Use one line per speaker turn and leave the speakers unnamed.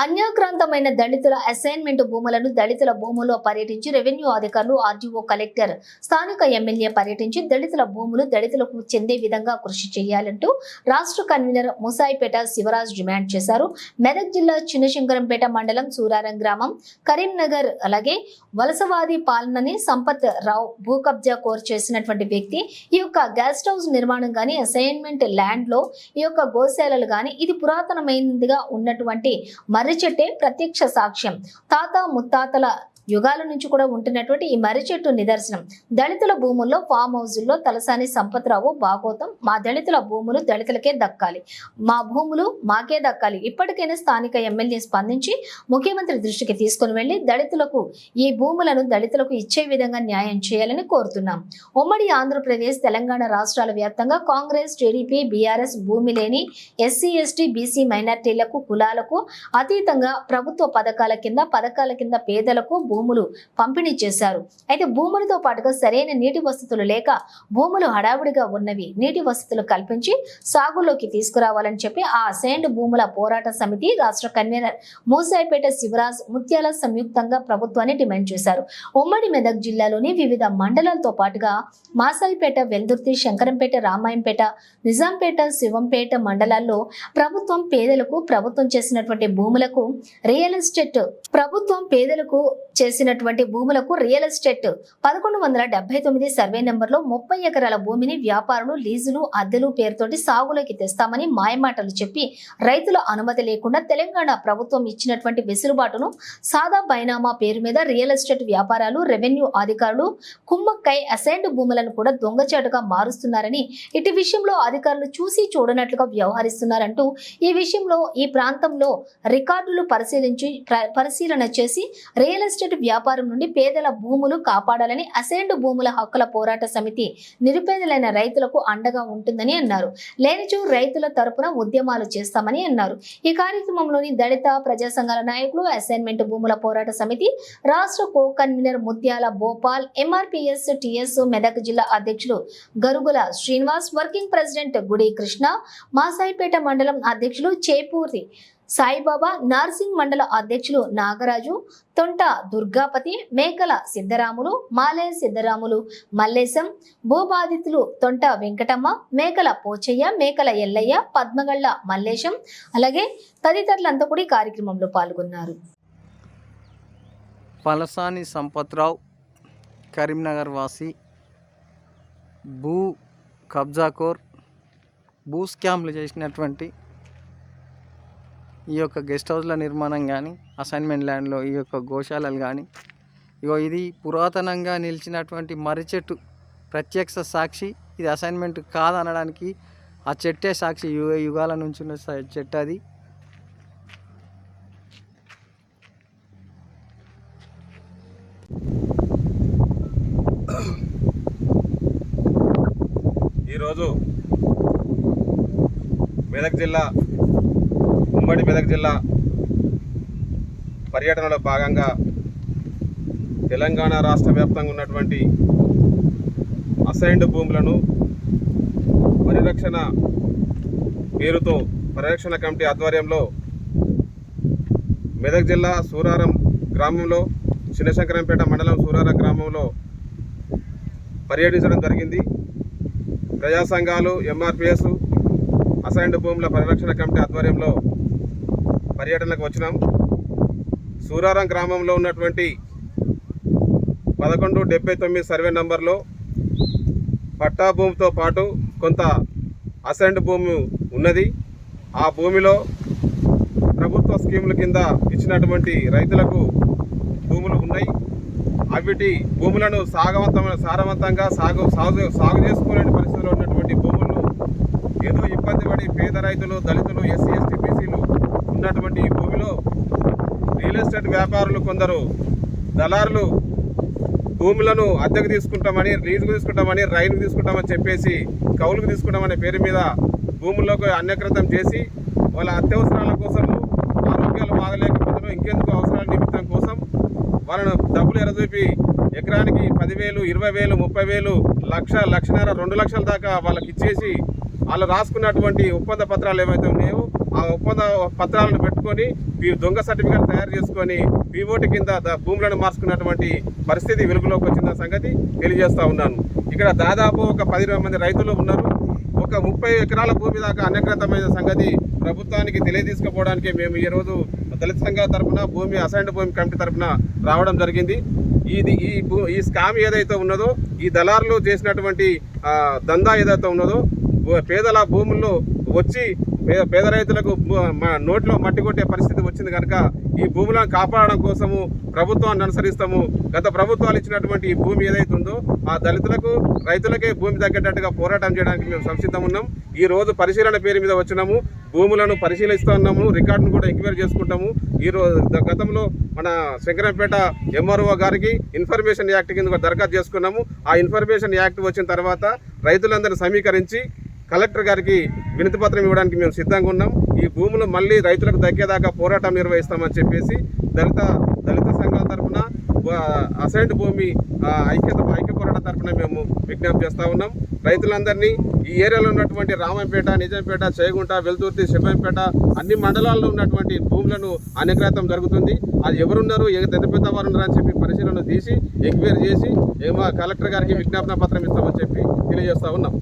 అన్యాక్రాంతమైన దళితుల అసైన్మెంట్ భూములను దళితుల భూముల్లో పర్యటించి రెవెన్యూ అధికారులు ఆర్డీఓ కలెక్టర్ స్థానిక ఎమ్మెల్యే పర్యటించి దళితుల భూములు దళితులకు చెందే విధంగా కృషి చేయాలంటూ రాష్ట్ర కన్వీనర్ ముసాయిపేట శివరాజ్ డిమాండ్ చేశారు. మెదక్ జిల్లా చిన్నశంకరంపేట మండలం సూరారం గ్రామం కరీంనగర్ అలాగే వలసవాది పాలనని సంపత్ రావు భూ కబ్జా కోర్ చేసినటువంటి వ్యక్తి ఈ యొక్క గెస్ట్ హౌస్ నిర్మాణం కానీ అసైన్మెంట్ ల్యాండ్లో ఈ యొక్క గోశాలలు కానీ ఇది పురాతనమైనదిగా ఉన్నటువంటి మర్రి చెట్టే ప్రత్యక్ష సాక్ష్యం. తాత ముత్తాతల యుగాల నుంచి కూడా ఉంటున్నటువంటి ఈ మర్రి చెట్టు నిదర్శనం. దళితుల భూముల్లో ఫామ్ హౌజుల్లో తలసాని సంపత్రావు భాగోతం మా దళితుల భూములు దళితులకే దక్కాలి. మా భూములు మాకే దక్కాలి. ఇప్పటికైనా స్థానిక ఎమ్మెల్యే స్పందించి ముఖ్యమంత్రి దృష్టికి తీసుకుని వెళ్ళి దళితులకు ఈ భూములను దళితులకు ఇచ్చే విధంగా న్యాయం చేయాలని కోరుతున్నాం. ఉమ్మడి ఆంధ్రప్రదేశ్ తెలంగాణ రాష్ట్రాల వ్యాప్తంగా కాంగ్రెస్ టీడీపీ బీఆర్ఎస్ భూమి లేని ఎస్సీ ఎస్టీ బీసీ మైనార్టీలకు కులాలకు అతీతంగా ప్రభుత్వ పథకాల కింద పథకాల కింద పేదలకు భూములు పంపిణీ చేశారు. అయితే భూములతో పాటుగా సరైన నీటి వసతులు లేక భూములు హడావుడిగా ఉన్నవి నీటి వసతులు కల్పించి సాగులోకి తీసుకురావాలని చెప్పి ఆ అసైన్డ్ భూముల పోరాట సమితి రాష్ట్ర కన్వీనర్ మూసాయిపేట శివరాజ్ ముత్యాల సంయుక్తంగా ప్రభుత్వాన్ని డిమాండ్ చేశారు. ఉమ్మడి మెదక్ జిల్లాలోని వివిధ మండలాలతో పాటుగా మాసాయిపేట వెల్దుర్తి శంకరంపేట రామాయంపేట నిజాంపేట శివంపేట మండలాల్లో ప్రభుత్వం పేదలకు ప్రభుత్వం చేసినటువంటి భూములకు రియల్ ఎస్టేట్ ప్రభుత్వం పేదలకు చేసినటువంటి భూములకు రియల్ ఎస్టేట్ పదకొండు వందల డెబ్బై తొమ్మిది సర్వే నెంబర్లో ముప్పై ఎకరాల భూమిని వ్యాపారులు లీజులు అద్దెలు పేరుతోటి సాగులోకి తెస్తామని మాయమాటలు చెప్పి రైతుల అనుమతి లేకుండా తెలంగాణ ప్రభుత్వం ఇచ్చినటువంటి వెసులుబాటును సాదా బైనామా పేరు మీద రియల్ ఎస్టేట్ వ్యాపారాలు రెవెన్యూ అధికారులు కుమ్మక్కై అసైన్డ్ భూములను కూడా దొంగచాటుగా మారుస్తున్నారని ఇటు విషయంలో అధికారులు చూసి చూడనట్లుగా వ్యవహరిస్తున్నారంటూ ఈ విషయంలో ఈ ప్రాంతంలో రికార్డులు పరిశీలించి పరిశీలన చేసి రియల్ ఎస్టేట్ వ్యాపారం నుండి పేదల భూములు కాపాడాలని అసైన్డ్ భూముల హక్కుల పోరాట సమితి నిరుపేదలైన రైతులకు అండగా ఉంటుందని అన్నారు. లేనిచో రైతుల తరపున ఉద్యమాలు చేస్తామని అన్నారు. ఈ కార్యక్రమంలోని దళిత ప్రజా సంఘాల నాయకులు అసైన్మెంట్ భూముల పోరాట సమితి రాష్ట్ర కో కన్వీనర్ ముత్యాల భోపాల్ ఎంఆర్పిఎస్ టిఎస్ మెదక్ జిల్లా అధ్యక్షులు గరుగుల శ్రీనివాస్ వర్కింగ్ ప్రెసిడెంట్ గుడి కృష్ణ మాసాయిపేట మండలం అధ్యక్షులు చేపూరి సాయిబాబా నార్సింగ్ మండల అధ్యక్షులు నాగరాజు తొంట దుర్గాపతి మేకల సిద్ధరాములు మాలయ సిద్ధరాములు మల్లేశం భూబాధితులు తొంట వెంకటమ్మ మేకల పోచయ్య మేకల ఎల్లయ్య పద్మగళ్ళ మల్లేశం అలాగే తదితరులంతా కూడా ఈ కార్యక్రమంలో పాల్గొన్నారు.
పలసాని సంపత్రావు కరీంనగర్ వాసి భూ కబ్జాకోర్ భూ స్కామ్లు చేసినటువంటి ఈ యొక్క గెస్ట్ హౌస్ల నిర్మాణం కానీ అసైన్మెంట్ ల్యాండ్లో ఈ యొక్క గోశాలలు కానీ ఇగో ఇది పురాతనంగా నిలిచినటువంటి మర్రి చెట్టు ప్రత్యక్ష సాక్షి. ఇది అసైన్మెంట్ కాదనడానికి ఆ చెట్టే సాక్షి యుగ యుగాల నుంచి ఉన్న చెట్టు అది.
ఈరోజు మెదక్ జిల్లా ఉమ్మడి మెదక్ జిల్లా పర్యటనలో భాగంగా తెలంగాణ రాష్ట్ర వ్యాప్తంగా ఉన్నటువంటి అసైన్డ్ భూములను పరిరక్షణ పేరుతో పరిరక్షణ కమిటీ ఆధ్వర్యంలో మెదక్ జిల్లా సూరారం గ్రామంలో చిన్నశంకరంపేట మండలం సూరారం గ్రామంలో పర్యటించడం జరిగింది. ప్రజా సంఘాలు ఎంఆర్పిఎస్ అసైన్డ్ భూముల పరిరక్షణ కమిటీ ఆధ్వర్యంలో పర్యటనకు వచ్చినాం. సూరారం గ్రామంలో ఉన్నటువంటి పదకొండు డెబ్బై తొమ్మిది సర్వే నంబర్లో పట్టా భూమితో పాటు కొంత అసెంట్ భూమి ఉన్నది. ఆ భూమిలో ప్రభుత్వ స్కీముల కింద ఇచ్చినటువంటి రైతులకు భూములు ఉన్నాయి. అవిటి భూములను సాగవంతమైన సారవంతంగా సాగు సాగు సాగు చేసుకునే పరిస్థితిలో ఉన్నటువంటి భూములను ఏదో ఇబ్బంది పడి పేద రైతులు దళితులు ఎస్సీ ఎస్టీ బీసీలు ఉన్నటువంటి ఈ భూమిలో రియల్ ఎస్టేట్ వ్యాపారులు కొందరు దళారులు భూములను అద్దెకు తీసుకుంటామని లీజుకు తీసుకుంటామని రైలుకు తీసుకుంటామని చెప్పేసి కౌలుకు తీసుకుంటామనే పేరు మీద భూముల్లోకి అన్యకృతం చేసి వాళ్ళ అత్యవసరాల కోసం ఆరోగ్యాలు బాగలేకపోతే ఇంకెందుకు అవసరాల నిమిత్తం కోసం వాళ్ళను డబ్బులు ఎరదూపి ఎకరానికి పదివేలు ఇరవై వేలు ముప్పై వేలు లక్ష లక్షన్నర రెండు లక్షల దాకా వాళ్ళకి ఇచ్చేసి వాళ్ళు రాసుకున్నటువంటి ఒప్పంద పత్రాలు ఏవైతే ఉన్నాయో ఆ ఒప్పంద పత్రాలను పెట్టుకొని దొంగ సర్టిఫికేట్ తయారు చేసుకొని పీఓటి కింద భూములను మార్చుకున్నటువంటి పరిస్థితి వెలుగులోకి వచ్చిన సంగతి తెలియజేస్తూ ఉన్నాను. ఇక్కడ దాదాపు ఒక పది మంది రైతులు ఉన్నారు. ఒక ముప్పై ఎకరాల భూమి దాకా అనగ్రతమైన సంగతి ప్రభుత్వానికి తెలియజేసుకుపోవడానికి మేము ఈ రోజు దళిత సంఘాల తరపున భూమి అసైన్డ్ భూమి కమిటీ తరపున రావడం జరిగింది. ఇది ఈ భూ ఈ స్కామ్ ఏదైతే ఉన్నదో ఈ దళారులు చేసినటువంటి దందా ఏదైతే ఉన్నదో పేదల భూముల్లో వచ్చి పేద పేద రైతులకు నోట్లో మట్టి కొట్టే పరిస్థితి వచ్చింది కనుక ఈ భూములను కాపాడడం కోసము ప్రభుత్వాన్ని అనుసరిస్తాము. గత ప్రభుత్వాలు ఇచ్చినటువంటి ఈ భూమి ఏదైతే ఉందో ఆ దళితులకు రైతులకే భూమి తగ్గేటట్టుగా పోరాటం చేయడానికి మేము సంసిద్ధం ఉన్నాం. ఈ రోజు పరిశీలన పేరు మీద వచ్చినాము. భూములను పరిశీలిస్తూ ఉన్నాము. రికార్డును కూడా ఎంక్వైరీ చేసుకుంటాము. ఈ రోజు గతంలో మన శంకరంపేట ఎంఆర్ఓ గారికి ఇన్ఫర్మేషన్ యాక్ట్ కింద దరఖాస్తు చేసుకున్నాము. ఆ ఇన్ఫర్మేషన్ యాక్ట్ వచ్చిన తర్వాత రైతులందరినీ సమీకరించి కలెక్టర్ గారికి వినతి పత్రం ఇవ్వడానికి మేము సిద్ధంగా ఉన్నాం. ఈ భూములు మళ్ళీ రైతులకు దక్కేదాకా పోరాటం నిర్వహిస్తామని చెప్పేసి దళిత దళిత సంఘాల తరఫున అసైన్డ్ భూమి ఐక్యత ఐక్య పోరాట తరఫున మేము విజ్ఞప్తి చేస్తూ ఉన్నాం. రైతులందరినీ ఈ ఏరియాలో ఉన్నటువంటి రామంపేట నిజాంపేట చేయగుంట వెల్దుర్తి శివంపేట అన్ని మండలాల్లో ఉన్నటువంటి భూములను అనుగ్రహం జరుగుతుంది. అది ఎవరున్నారు ఏ పెద్ద పెద్ద వారు ఉన్నారని చెప్పి పరిశీలన తీసి ఎంక్వైరీ చేసి ఏమో కలెక్టర్ గారికి విజ్ఞాపన పత్రం ఇస్తామని చెప్పి తెలియజేస్తూ ఉన్నాం.